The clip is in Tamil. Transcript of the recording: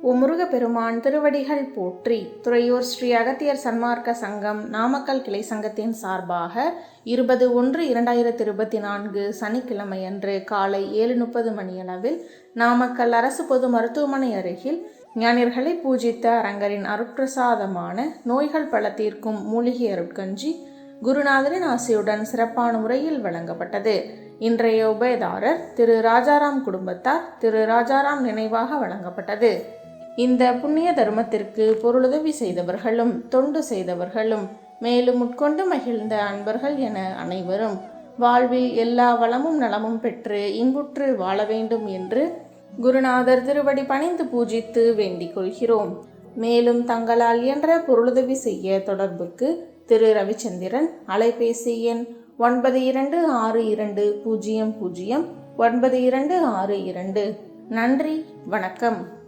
ஓ முருகப்பெருமான் திருவடிகள் போற்றி துறையூர் ஸ்ரீ அகத்தியர் சன்மார்க்க சங்கம் நாமக்கல் கிளை சங்கத்தின் சார்பாக இருபது ஒன்று இரண்டாயிரத்தி இருபத்தி நான்கு சனிக்கிழமையன்று காலை ஏழு முப்பது மணியளவில் நாமக்கல் அரசு பொது மருத்துவமனை அருகில் ஞானியர்களை பூஜித்த அரங்கரின் அருட்பிரசாதமான நோய்கள் பல தீர்க்கும் மூலிகை அருட்கஞ்சி குருநாதரின் ஆசையுடன் சிறப்பான முறையில் வழங்கப்பட்டது. இன்றைய உபயதாரர் திரு ராஜாராம் குடும்பத்தார் திரு ராஜாராம் நினைவாக வழங்கப்பட்டது. இந்த புண்ணிய தர்மத்திற்கு பொருளுதவி செய்தவர்களும் தொண்டு செய்தவர்களும் மேலும் உட்கொண்டு மகிழ்ந்த அன்பர்கள் என அனைவரும் வாழ்வில் எல்லா வளமும் நலமும் பெற்று இன்புற்று வாழ வேண்டும் என்று குருநாதர் திருவடி பணிந்து பூஜித்து வேண்டிக் கொள்கிறோம். மேலும் தங்களால் இயன்ற பொருளுதவி செய்ய தொடர்புக்கு திரு. ரவிச்சந்திரன் அலைபேசி எண் ஒன்பது இரண்டு ஆறு இரண்டு பூஜ்ஜியம் பூஜ்ஜியம் ஒன்பது இரண்டு ஆறு இரண்டு. நன்றி வணக்கம்.